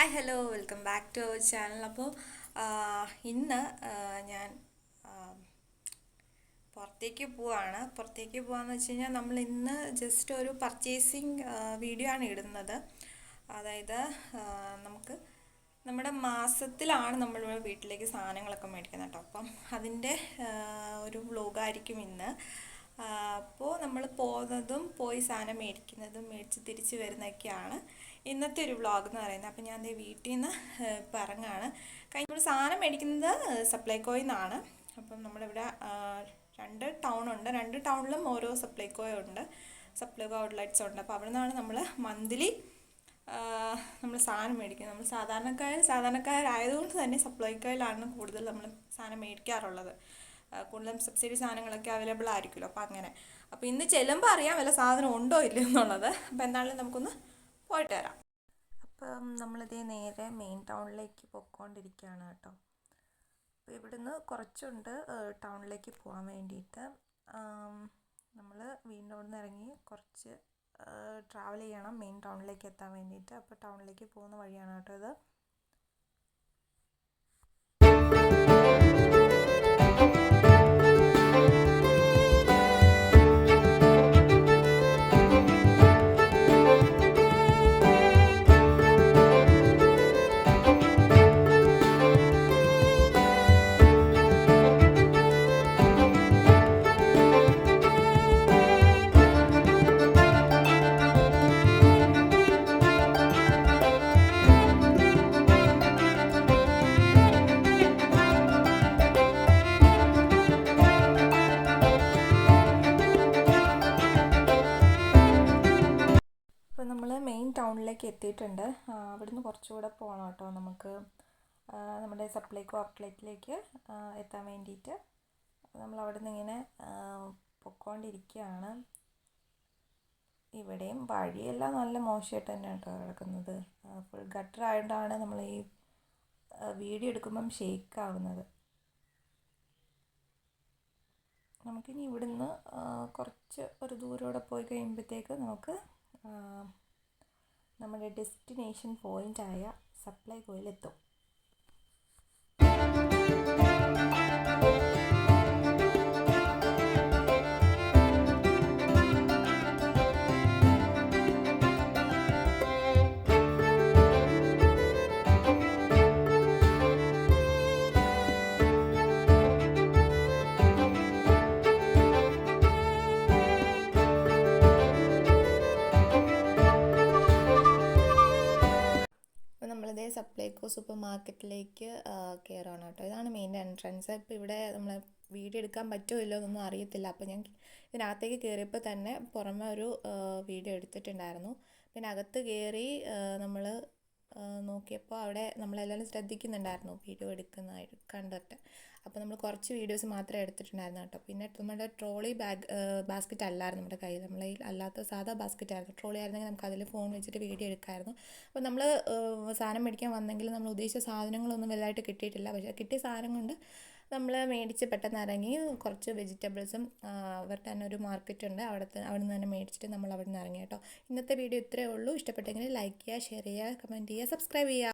Hi hello welcome back to our channel അപ്പോൾ ഇന്ന് ഞാൻ പുറത്തേക്ക് പോവാണ്. പുറത്തേക്ക് പോവാന്ന് വെച്ച് കഴിഞ്ഞാൽ നമ്മൾ ഇന്ന് ജസ്റ്റ് ഒരു പർച്ചേസിങ് വീഡിയോ ആണ് ഇടുന്നത്. അതായത് നമുക്ക് നമ്മുടെ മാസത്തിലാണ് നമ്മൾ വീട്ടിലേക്ക് സാധനങ്ങളൊക്കെ മേടിക്കുന്നത് കേട്ടോ. അപ്പം അതിന്റെ ഒരു വ്ലോഗായിരിക്കും ഇന്ന്. അപ്പോൾ നമ്മൾ പോകുന്നതും പോയി സാധനം മേടിക്കുന്നതും മേടിച്ച് തിരിച്ച് വരുന്നതൊക്കെയാണ് ഇന്നത്തെ ഒരു വ്ളോഗ് എന്ന് പറയുന്നത്. അപ്പം ഞാൻ വീട്ടിൽ നിന്ന് പറഞ്ഞാണ്. കഴിഞ്ഞ നമ്മൾ സാധനം മേടിക്കുന്നത് സപ്ലൈകോയിൽ നിന്നാണ്. അപ്പം നമ്മളിവിടെ രണ്ട് ടൗൺ ഉണ്ട്. രണ്ട് ടൗണിലും ഓരോ സപ്ലൈകോ ഉണ്ട്. സപ്ലൈകോ ഔട്ട്ലെറ്റ്സ് ഉണ്ട്. അപ്പോൾ അവിടെ നിന്നാണ് നമ്മൾ മന്ത്ലി നമ്മൾ സാധനം മേടിക്കുന്നത്. നമ്മൾ സാധാരണക്കാർ സാധാരണക്കാരായതുകൊണ്ട് തന്നെ സപ്ലൈകോയിലാണ് കൂടുതൽ നമ്മൾ സാധനം മേടിക്കാറുള്ളത്. കൂടുതലും സബ്സിഡി സാധനങ്ങളൊക്കെ അവൈലബിൾ ആയിരിക്കുമല്ലോ. അപ്പോൾ അങ്ങനെ. അപ്പോൾ ഇന്ന് ചെല്ലുമ്പോൾ അറിയാം വല്ല സാധനം ഉണ്ടോ ഇല്ല എന്നുള്ളത്. അപ്പോൾ എന്താണെങ്കിലും നമുക്കൊന്ന് പോയിട്ട് വരാം. അപ്പം നമ്മളിതേ നേരെ മെയിൻ ടൗണിലേക്ക് പൊയ്ക്കൊണ്ടിരിക്കുകയാണ് കേട്ടോ. അപ്പോൾ ഇവിടുന്ന് കുറച്ചുണ്ട് ടൗണിലേക്ക് പോകാൻ വേണ്ടിയിട്ട്. നമ്മൾ വീണ്ടും അവിടെ നിന്ന് ഇറങ്ങി കുറച്ച് ട്രാവൽ ചെയ്യണം മെയിൻ ടൗണിലേക്ക് എത്താൻ വേണ്ടിയിട്ട്. അപ്പോൾ ടൗണിലേക്ക് പോകുന്ന വഴിയാണ് കേട്ടോ ഇത്. ടൗണിലേക്ക് എത്തിയിട്ടുണ്ട്. അവിടുന്ന് കുറച്ചുകൂടെ പോകണം കേട്ടോ നമുക്ക്. നമ്മുടെ സപ്ലൈക്കോ ഔട്ട്ലെറ്റിലേക്ക് എത്താൻ വേണ്ടിയിട്ട്. നമ്മൾ അവിടുന്ന് ഇങ്ങനെ പൊക്കോണ്ടിരിക്കുകയാണ്. ഇവിടെയും വഴിയെല്ലാം നല്ല മോശമായിട്ട് തന്നെ കേട്ടോ കിടക്കുന്നത്. ഫുൾ ഗട്ടർ ആയതുകൊണ്ടാണ് നമ്മൾ ഈ വീഡിയോ എടുക്കുമ്പം ഷേക്ക് ആവുന്നത്. നമുക്കിനി ഇവിടുന്ന് കുറച്ച് ഒരു ദൂരോടെ പോയി കഴിയുമ്പോഴത്തേക്ക് നമുക്ക് നമ്മുടെ ഡെസ്റ്റിനേഷൻ പോയിന്റായ സപ്ലൈകോയിലെത്തും സപ്ലൈകോ സൂപ്പർ മാർക്കറ്റിലേക്ക് കയറുകയാണ് കേട്ടോ. ഇതാണ് മെയിൻ എൻട്രൻസ് ഇപ്പോൾ ഇവിടെ നമ്മൾ വീഡിയോ എടുക്കാൻ പറ്റുമോ ഇല്ലോ എന്നൊന്നും അറിയത്തില്ല. അപ്പോൾ ഞാൻ ഇതിനകത്തേക്ക് കയറിയപ്പോൾ തന്നെ പുറമെ ഒരു വീഡിയോ എടുത്തിട്ടുണ്ടായിരുന്നു. പിന്നെ അകത്ത് കയറി നമ്മൾ നോക്കിയപ്പോൾ അവിടെ നമ്മളെല്ലാവരും ശ്രദ്ധിക്കുന്നുണ്ടായിരുന്നു വീഡിയോ എടുക്കുന്ന കണ്ടിട്ട്. അപ്പോൾ നമ്മൾ കുറച്ച് വീഡിയോസ് മാത്രമേ എടുത്തിട്ടുണ്ടായിരുന്നു കേട്ടോ പിന്നെ നമ്മുടെ ട്രോളി ബാഗ് ബാസ്ക്കറ്റ് അല്ലായിരുന്നു നമ്മുടെ കയ്യിൽ. നമ്മളെ അല്ലാത്ത സാധാ ബാസ്ക്കറ്റ് ആയിരുന്നു. ട്രോളി ആയിരുന്നെങ്കിൽ നമുക്ക് അതിൽ ഫോൺ വെച്ചിട്ട് വീഡിയോ എടുക്കാമായിരുന്നു അപ്പോൾ നമ്മൾ സാധനം മേടിക്കാൻ വന്നെങ്കിൽ നമ്മൾ ഉദ്ദേശിച്ച സാധനങ്ങളൊന്നും വലുതായിട്ട് കിട്ടിയിട്ടില്ല. പക്ഷേ കിട്ടിയ സാധനം കൊണ്ട് നമ്മൾ മേടിച്ച് പെട്ടെന്ന് ഇറങ്ങി കുറച്ച് വെജിറ്റബിൾസും അവരുടെ തന്നെ ഒരു മാർക്കറ്റ് ഉണ്ട് അവിടുത്തെ അവിടെ നിന്ന് തന്നെ മേടിച്ചിട്ട് നമ്മൾ അവിടെ നിന്ന് ഇറങ്ങി കേട്ടോ. ഇന്നത്തെ വീഡിയോ ഇത്രയേ ഉള്ളൂ. ഇഷ്ടപ്പെട്ടെങ്കിൽ ലൈക്ക് ചെയ്യുക ഷെയർ ചെയ്യുക കമന്റ് ചെയ്യുക സബ്സ്ക്രൈബ് ചെയ്യുക.